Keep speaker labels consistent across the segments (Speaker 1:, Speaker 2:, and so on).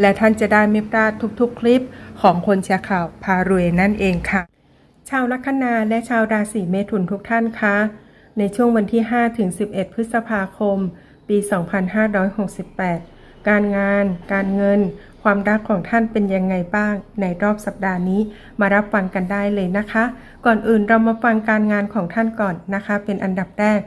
Speaker 1: และท่านจะได้ไม่พลาดทุกๆ คลิปของคนแชร์ข่าวพารวยนั่นเองค่ะ ชาวลัคนาและชาวราศีเมถุนทุกท่านคะในช่วงวันที่5ถึง11 พฤษภาคม ปี 2568 การงาน การเงิน ความรักของท่านเป็นยังไงบ้าง ในรอบสัปดาห์นี้มารับฟังกันได้เลยนะคะ ก่อนอื่นเรามาฟังการงานของท่านก่อนนะคะ เป็นอันดับแรก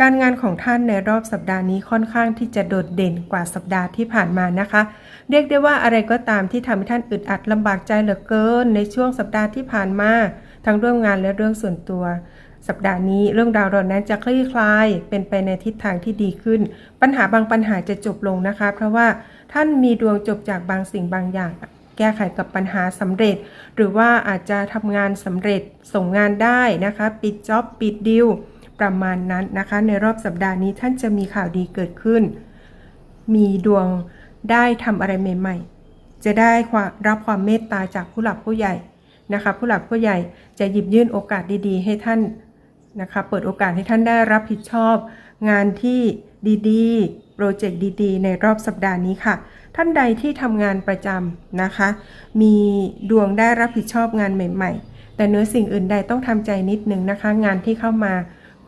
Speaker 1: การงานของท่านในรอบสัปดาห์นี้ค่อนข้างที่จะโดดเด่นกว่าสัปดาห์ที่ผ่านมานะคะ เรียกได้ว่าอะไรก็ตามที่ทำให้ท่านอึดอัดลำบากใจเหลือเกิน ในช่วงสัปดาห์ที่ผ่านมา ทั้งเรื่องงานและเรื่องส่วนตัว สัปดาห์นี้เรื่องราวเหล่านั้นจะคลี่คลาย เป็นไปในทิศทางที่ดีขึ้น ปัญหาบางปัญหาจะจบลงนะคะ เพราะว่าท่านมีดวงจบจากบางสิ่งบางอย่างแก้ไขกับปัญหาสำเร็จ หรือว่าอาจจะทำงานสำเร็จส่งงานได้นะคะ ปิดจ็อบปิดดิว ประมาณนั้นนะคะ ในรอบสัปดาห์นี้ท่านจะมีข่าวดีเกิดขึ้น มีดวงได้ทำอะไรใหม่ๆ จะได้รับความเมตตาจากผู้หลักผู้ใหญ่นะคะ ผู้หลักผู้ใหญ่จะหยิบยื่นโอกาสดีๆ ให้ท่านนะคะ เปิดโอกาสให้ท่านได้รับผิดชอบ งานที่ดีๆ โปรเจกต์ดีๆ ในรอบสัปดาห์นี้ค่ะ ท่านใดที่ทำงานประจำนะคะ มีดวงได้รับผิดชอบงานใหม่ ๆ แต่เนื้อสิ่งอื่นใดต้องทำใจนิดนึงนะคะ งานที่เข้ามา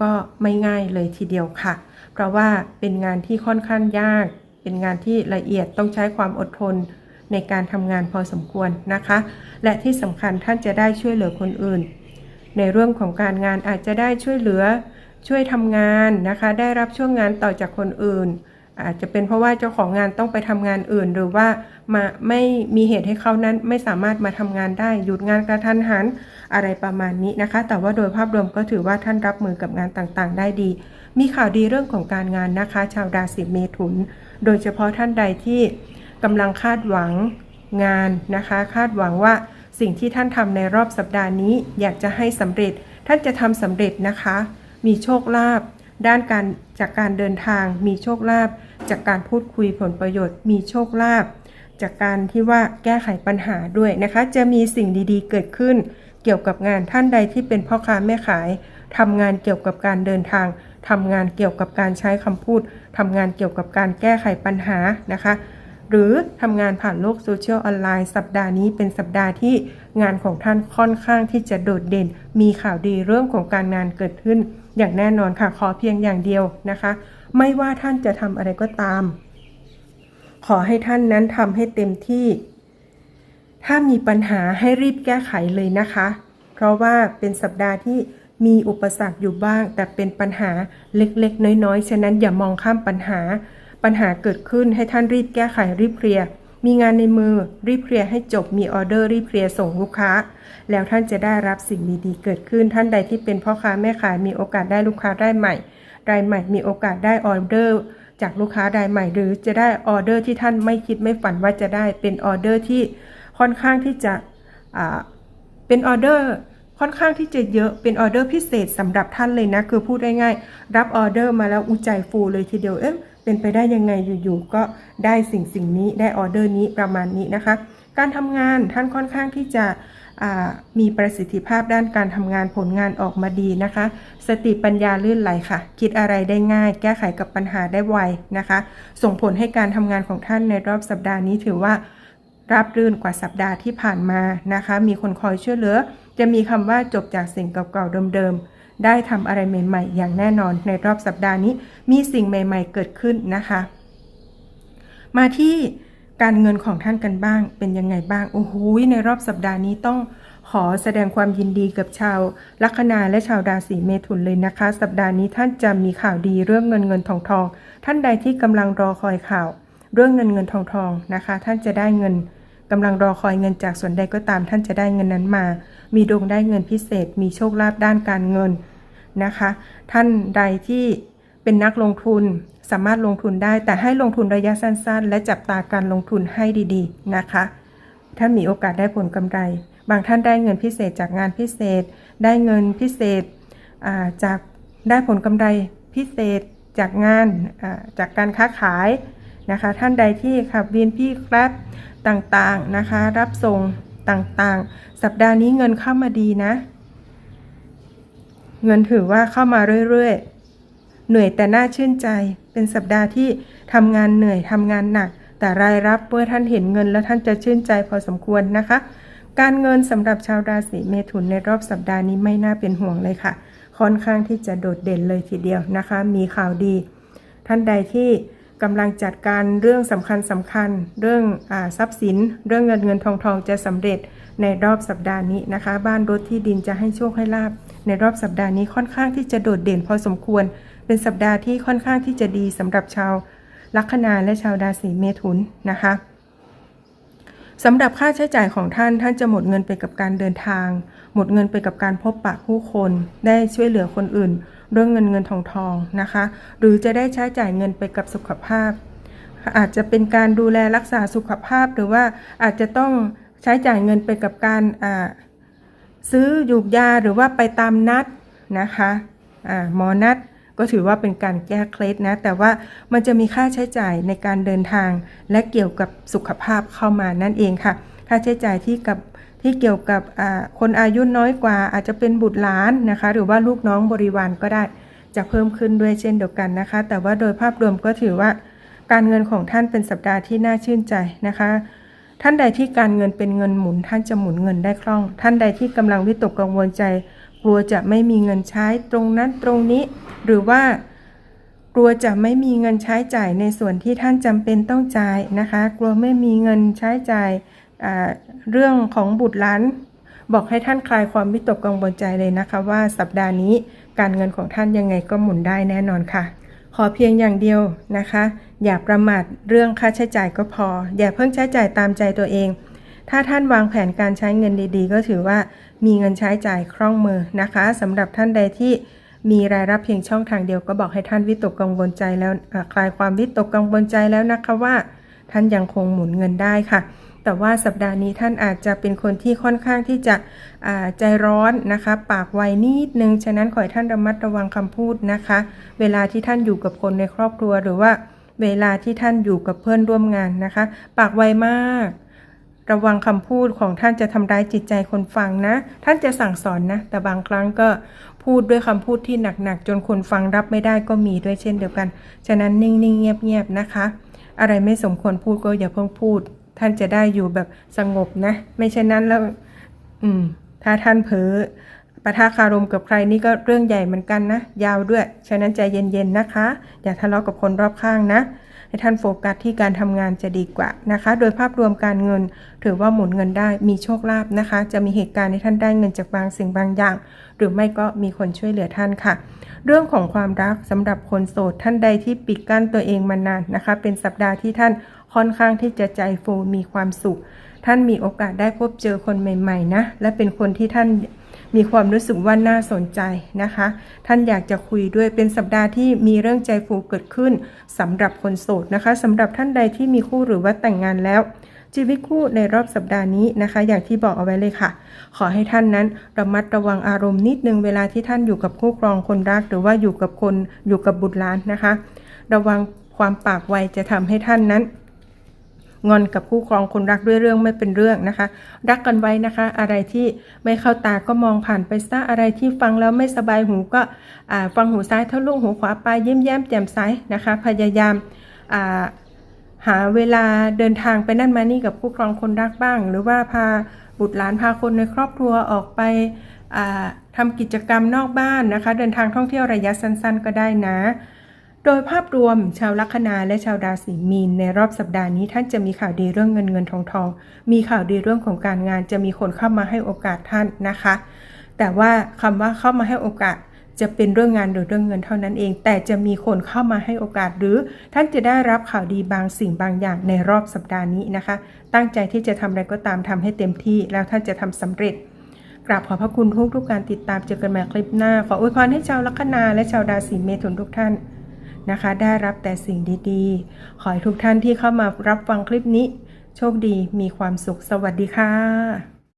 Speaker 1: ก็ไม่ง่ายเลยทีเดียวค่ะ เพราะว่าเป็นงานที่ค่อนข้างยาก เป็นงานที่ละเอียดต้องใช้ความอดทนในการทำงานพอสมควรนะคะ และที่สำคัญท่านจะได้ช่วยเหลือคนอื่น ในเรื่องของการงานอาจจะได้ช่วยเหลือช่วยทำงานนะคะ ได้รับช่วงงานต่อจากคนอื่น อาจจะเป็นเพราะว่าเจ้าของงานต้องไปทำงานอื่น หรือว่ามาไม่มีเหตุให้เขานั้นไม่สามารถมาทำงานได้หยุดงานกระทันหันอะไรประมาณนี้นะคะ แต่ว่าโดยภาพรวมก็ถือว่าท่านรับมือกับงานต่างๆ ได้ดี มีข่าวดีเรื่องของการงานนะคะ ชาวราศีเมถุน โดยเฉพาะท่านใดที่กำลังคาดหวังงานนะคะ คาดหวังว่าสิ่งที่ท่านทำในรอบสัปดาห์นี้ อยากจะให้สำเร็จท่านจะทำสำเร็จนะคะ มีโชคลาภ ด้านการจากการเดินทางมีโชคลาภจากการพูดคุยผลประโยชน์ มีโชคลาภจากการที่ว่าแก้ไขปัญหาด้วยนะคะ จะมีสิ่งดีๆ เกิดขึ้น เกี่ยวกับงานท่านใดที่เป็นพ่อค้าแม่ขายทำงานเกี่ยวกับการเดินทางทำงานเกี่ยวกับการใช้คำพูดทำงานเกี่ยวกับการแก้ไขปัญหานะคะ หรือทำงานผ่านโลกโซเชียลออนไลน์สัปดาห์นี้เป็นสัปดาห์ที่งานของท่านค่อนข้างที่จะโดดเด่น มีข่าวดีเรื่องของการงานเกิดขึ้น อย่างแน่นอนค่ะ ขอเพียงอย่างเดียวนะคะ ไม่ว่าท่านจะทำอะไรก็ตาม ขอให้ท่านนั้นทำให้เต็มที่ ถ้ามีปัญหาให้รีบแก้ไขเลยนะคะ เพราะว่าเป็นสัปดาห์ที่มีอุปสรรคอยู่บ้าง แต่เป็นปัญหาเล็กๆ น้อยๆ ฉะนั้นอย่ามองข้ามปัญหา ปัญหาเกิดขึ้นให้ท่านรีบแก้ไขรีบเคลียร์ มีงานในมือรีบเคลียร์ให้จบมีออเดอร์รีบเคลียร์ส่งลูกค้า แล้วท่านจะได้รับสิ่งดีๆเกิดขึ้นท่านใดที่เป็นพ่อค้าแม่ขายมีโอกาสได้ลูกค้ารายใหม่รายใหม่มีโอกาสได้ออเดอร์ จากลูกค้ารายใหม่ หรือจะได้ออเดอร์ที่ท่านไม่คิดไม่ฝันว่าจะได้เป็นออเดอร์ที่ค่อนข้างที่จะเป็นออเดอร์ค่อนข้างที่จะเยอะเป็นออเดอร์พิเศษสำหรับท่านเลยนะ คือพูดง่ายๆรับออเดอร์มาแล้วอุยใจฟูเลยทีเดียวเอ๊ะ เป็นไปได้ยังไงอยู่ๆก็ได้สิ่งสิ่งนี้ได้ออเดอร์นี้ประมาณนี้นะคะ การทำงานท่านค่อนข้างที่จะมีประสิทธิภาพด้านการทำงานผลงานออกมาดีนะคะ สติปัญญาลื่นไหลค่ะ คิดอะไรได้ง่าย แก้ไขกับปัญหาได้ไวนะคะ ส่งผลให้การทำงานของท่านในรอบสัปดาห์นี้ถือว่าราบรื่นกว่าสัปดาห์ที่ผ่านมานะคะ มีคนคอยช่วยเหลือ จะมีคำว่าจบจากสิ่งเก่าๆเดิมๆ ได้ทำอะไรใหม่ๆ อย่างแน่นอนในรอบสัปดาห์นี้ มีสิ่งใหม่ ๆ เกิดขึ้นนะคะ มาที่การเงินของท่านกันบ้างเป็นยังไงบ้างโอ้โหในรอบสัปดาห์นี้ต้องขอแสดงความยินดีกับชาวลัคนาและชาวราศีเมถุนเลยนะคะ สัปดาห์นี้ท่านจะมีข่าวดีเรื่องเงินเงินทองทอง ท่านใดที่กำลังรอคอยข่าว เรื่องเงินเงินทองทองนะคะ ท่านจะได้เงิน กำลังรอคอยเงินจากส่วนใดก็ตามท่านจะได้เงินนั้นมา มีดวงได้เงินพิเศษ มีโชคลาภด้านการเงินนะคะ ท่านใดที่เป็นนักลงทุนสามารถลงทุนได้ แต่ให้ลงทุนระยะสั้น ๆ และจับตาการลงทุนให้ดีๆนะคะ ท่านมีโอกาสได้ผลกำไร บางท่านได้เงินพิเศษจากงานพิเศษ ได้เงินพิเศษาจากได้ผลกำไรพิเศษจากงานาจากการค้าขาย นะคะ ท่านใดที่ขับวินพี่ครับต่างๆนะคะ รับส่งต่างๆ สัปดาห์นี้เงินเข้ามาดีนะ เงินถือว่าเข้ามาเรื่อยๆ เหนื่อยแต่น่าชื่นใจ เป็นสัปดาห์ที่ทำงานเหนื่อยทำงานหนัก แต่รายรับเมื่อท่านเห็นเงินแล้วท่านจะชื่นใจพอสมควรนะคะ การเงินสำหรับชาวราศีเมถุนในรอบสัปดาห์นี้ไม่น่าเป็นห่วงเลยค่ะ ค่อนข้างที่จะโดดเด่นเลยทีเดียวนะคะ มีข่าวดี ท่านใดที่ กำลังจัดการเรื่องสำคัญสำคัญ เรื่องอทรัพย์สิน เรื่องเงินเงินทองทองจะสำเร็จในรอบสัปดาห์นี้นะคะ บ้านรถที่ดินจะให้โชคให้ลาบในรอบสัปดาห์นี้ค่อนข้างที่จะโดดเด่นพอสมควร เป็นสัปดาห์ที่ค่อนข้างที่จะดีสำหรับชาวลัคนาและชาวราศีเมถุนนะคะสำหรับค่าใช้จ่ายของท่านท่านจะหมดเงินไปกับการเดินทาง หมดเงินไปกับการพบปะผู้คน ได้ช่วยเหลือคนอื่น เรื่องเงินเงินทองทองนะคะ หรือจะได้ใช้จ่ายเงินไปกับสุขภาพ อาจจะเป็นการดูแลรักษาสุขภาพหรือว่าอาจจะต้องใช้จ่ายเงินไปกับการซื้อยูกยาหรือว่าไปตามนัดนะคะหมอนัดก็ถือว่าเป็นการแก้เคล็ดนะ แต่ว่ามันจะมีค่าใช้จ่ายในการเดินทาง และเกี่ยวกับสุขภาพเข้ามานั่นเองค่ะ ค่าใช้จ่ายที่กับ ที่เกี่ยวกับคนอายุน้อยกว่า อาจจะเป็นบุตรหลานนะคะ หรือว่าลูกน้องบริวารก็ได้จะเพิ่มขึ้นด้วยเช่นเดียวกันนะคะ แต่ว่าโดยภาพรวมก็ถือว่าการเงินของท่านเป็นสัปดาห์ที่น่าชื่นใจนะคะ ท่านใดที่การเงินเป็นเงินหมุน ท่านจะหมุนเงินได้คล่อง ท่านใดที่กำลังวิตกกังวลใจ กลัวจะไม่มีเงินใช้ตรงนั้นตรงนี้ หรือว่ากลัวจะไม่มีเงินใช้จ่ายในส่วนที่ท่านจำเป็นต้องจ่ายนะคะ กลัวไม่มีเงินใช้จ่าย เรื่องของบุตรหลาน บอกให้ท่านคลายความวิตกกังวลใจเลยนะคะ ว่าสัปดาห์นี้การเงินของท่านยังไงก็หมุนได้แน่นอนค่ะ ขอเพียงอย่างเดียวนะคะ อย่าประมาทเรื่องค่าใช้จ่ายก็พอ อย่าเพิ่งใช้จ่ายตามใจตัวเอง ถ้าท่านวางแผนการใช้เงินดีๆ ก็ถือว่ามีเงินใช้จ่ายคล่องมือนะคะสำหรับท่านใดที่มีรายรับเพียงช่องทางเดียวก็บอกให้ท่านวิตกกังวลใจแล้วคลายความวิตกกังวลใจแล้วนะคะว่า ท่านยังคงหมุนเงินได้ค่ะ แต่ว่าสัปดาห์นี้ท่านอาจจะเป็นคนที่ค่อนข้างที่จะใจร้อนนะคะ ปากไวนิดนึง ฉะนั้นขอให้ท่านระมัดระวังคำพูดนะคะ เวลาที่ท่านอยู่กับคนในครอบครัวหรือว่าเวลาที่ท่านอยู่กับเพื่อนร่วมงานนะคะ ปากไวมาก ระวังคำพูดของท่านจะทำร้ายจิตใจคนฟังนะ ท่านจะสั่งสอนนะ แต่บางครั้งก็พูดด้วยคำพูดที่หนักๆ จนคนฟังรับไม่ได้ก็มีด้วยเช่นเดียวกัน ฉะนั้นนิ่งๆเงียบๆนะคะ อะไรไม่สมควรพูดก็อย่าเพิ่งพูด ท่านจะได้อยู่แบบสงบนะ ไม่เช่นนั้นแล้ว อืม ถ้าท่านเผลอปะทะคารมกับใครนี่ก็เรื่องใหญ่เหมือนกันนะ ยาวด้วย ฉะนั้นใจเย็นๆนะคะ อย่าทะเลาะกับคนรอบข้างนะ ให้ท่านโฟกัสที่การทำงานจะดีกว่านะคะ โดยภาพรวมการเงิน ถือว่าหมุนเงินได้มีโชคลาภนะคะ จะมีเหตุการณ์ที่ท่านได้เงินจากบางสิ่งบางอย่าง หรือไม่ก็มีคนช่วยเหลือท่านค่ะ เรื่องของความรักสำหรับคนโสดท่านใดที่ปิดกั้นตัวเองมานานนะคะ เป็นสัปดาห์ที่ท่าน ค่อนข้างที่จะใจฟูมีความสุข ท่านมีโอกาสได้พบเจอคนใหม่ ๆ นะ และเป็นคนที่ท่านมีความรู้สึกว่าน่าสนใจนะคะ ท่านอยากจะคุยด้วยเป็นสัปดาห์ที่มีเรื่องใจฟูเกิดขึ้นสำหรับคนโสดนะคะสำหรับท่านใดที่มีคู่หรือว่าแต่งงานแล้ว ชีวิตคู่ในรอบสัปดาห์นี้นะคะ อย่างที่บอกเอาไว้เลยค่ะ ขอให้ท่านนั้นระมัดระวังอารมณ์นิดนึงเวลาที่ท่านอยู่กับคู่ครองคนรัก หรือว่าอยู่กับคนอยู่กับบุตรหลานนะคะ ระวังความปากไวจะทำให้ท่านนั้น งอนกับคู่ครองคนรักด้วยเรื่องไม่เป็นเรื่องนะคะ รักกันไว้นะคะ อะไรที่ไม่เข้าตาก็มองผ่านไปซะอะไรที่ฟังแล้วไม่สบายหูก็ฟังหูซ้ายทะลุหูขวาไปเยิ้มแย้มแจ่มใสนะคะ พยายามหาเวลาเดินทางไปนั่นมานี่กับคู่ครองคนรักบ้าง หรือว่าพาบุตรหลานพาคนในครอบครัวออกไปอ่าทำกิจกรรมนอกบ้านนะคะ เดินทางท่องเที่ยวระยะสั้น ๆ ก็ได้นะ โดยภาพรวมชาวลัคนาและชาวราศีมีน ในรอบสัปดาห์นี้ท่านจะมีข่าวดีเรื่องเงินเงินทองทอง มีข่าวดีเรื่องของการงานจะมีคนเข้ามาให้โอกาสท่านนะคะ แต่ว่าคำว่าเข้ามาให้โอกาสจะเป็นเรื่องงานหรือเรื่องเงินเท่านั้นเอง แต่จะมีคนเข้ามาให้โอกาสหรือ ท่านจะได้รับข่าวดีบางสิ่งบางอย่างในรอบสัปดาห์นี้นะคะ ตั้งใจที่จะทำอะไรก็ตามทำให้เต็มที่แล้วท่านจะทำสำเร็จกราบขอพระคุณทุกทุกการติดตามเจอกันใหม่คลิปหน้า ขออวยพรให้ชาวลัคนาและชาวราศีเมถุนทุกท่าน นะคะ ได้รับแต่สิ่งดีๆ ขอให้ทุกท่านที่เข้ามารับฟังคลิปนี้ โชคดีมีความสุขสวัสดีค่ะ